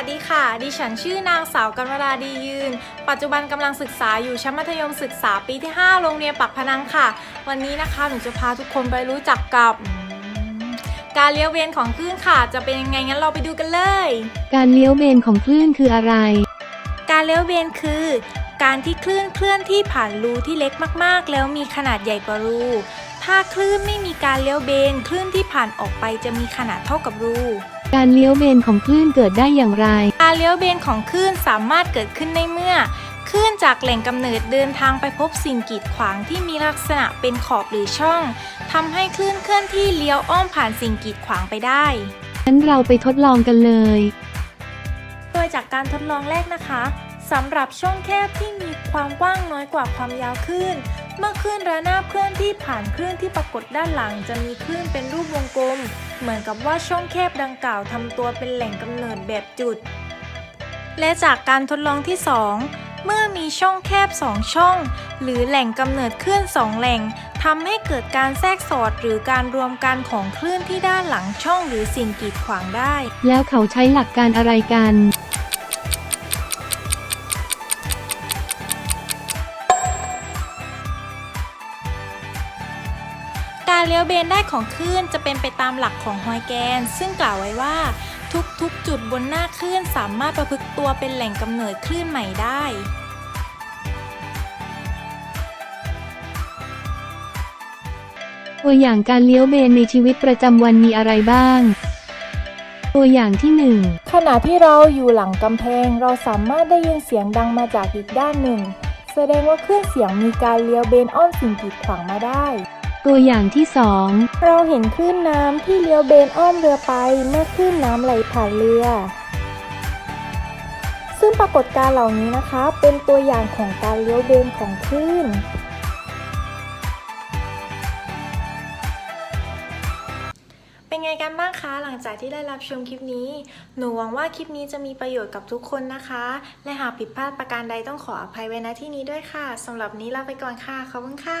วัสดีค่ะ ดิฉันชื่อนางสาวกรรมราดียืน ปัจจุบันกำลังศึกษาอยู่ชั้นมัธยมศึกษาปีที่ 5 โรงเรียนปักพนังค่ะ วันนี้นะคะหนูจะพาทุกคนไปรู้จักกับอืมการเลี้ยวเวียนของคลื่นค่ะ จะเป็นยังไงงั้นเราไปดูกันเลย การเลี้ยวเบนของคลื่นคืออะไร การเลี้ยวเวียนคือ การที่คลื่นเคลื่อนที่ผ่านรูที่เล็กมากๆ แล้วมีขนาดใหญ่กว่ารู ถ้าคลื่นไม่มีการเลี้ยวเบนคลื่นที่ผ่านออกไปจะมีขนาดเท่ากับรู การเลี้ยวเบนของคลื่นเกิดได้อย่างไร การเลี้ยวเบนของคลื่นสามารถเกิดขึ้นได้เมื่อคลื่นจากแหล่งกำเนิดเดินทางไปพบสิ่งกีดขวางที่มีลักษณะเป็นขอบหรือช่องทำให้คลื่นเคลื่อนที่เลี้ยวอ้อมผ่านสิ่งกีดขวางไปได้งั้นเราไปทดลองกันเลย โดยจากการทดลองแรกนะคะสำหรับช่องแคบที่มีความกว้างน้อยกว่าความยาวคลื่น เมื่อคลื่นระนาบเคลื่อนที่ผ่านคลื่นที่ปรากฏด้านหลัง จะมีคลื่นเป็นรูปวงกลม เหมือนกับว่าช่องแคบดังกล่าวทำตัวเป็นแหล่งกำเนิดแบบจุด และจากการทดลองที่ 2 เมื่อมีช่องแคบ 2 ช่อง หรือแหล่งกำเนิดคลื่น 2 แหล่งทำให้เกิดการแทรกสอดหรือการรวมกันของคลื่นที่ด้านหลังช่องหรือสิ่งกีดขวางได้ แล้วเขาใช้หลักการอะไรกัน การเลี้ยวเบนได้ของคลื่นจะเป็นไปตามหลักของฮอยแกน ซึ่งกล่าวไว้ว่าทุกๆ จุดบนหน้าคลื่นสามารถประพฤติตัวเป็นแหล่งกำเนิดคลื่นใหม่ได้ตัวอย่างการเลี้ยวเบนในชีวิตประจำวันมีอะไรบ้าง ตัวอย่างที่หนึ่งขณะที่เราอยู่หลังกำแพง เราสามารถได้ยินเสียงดังมาจากอีกด้านหนึ่ง แสดงว่าคลื่นเสียงมีการเลี้ยวเบนอ้อมสิ่งกีดขวางมาได้ ตัวอย่างที่สองเราเห็นคลื่นน้ำที่เลี้ยวเบนอ้อมเรือไปเมื่อคลื่นน้ำไหลผ่านเรือ ซึ่งปรากฏการเหล่านี้นะคะ เป็นตัวอย่างของการเลี้ยวเบนของคลื่น เป็นไงกันบ้างคะหลังจากที่ได้รับชมคลิปนี้ หนูหวังว่าคลิปนี้จะมีประโยชน์กับทุกคนนะคะ และหากผิดพลาดประการใดต้องขออภัยไว้ณที่นี้ด้วยค่ะสำหรับนี้ลาไปก่อนค่ะขอบคุณค่ะ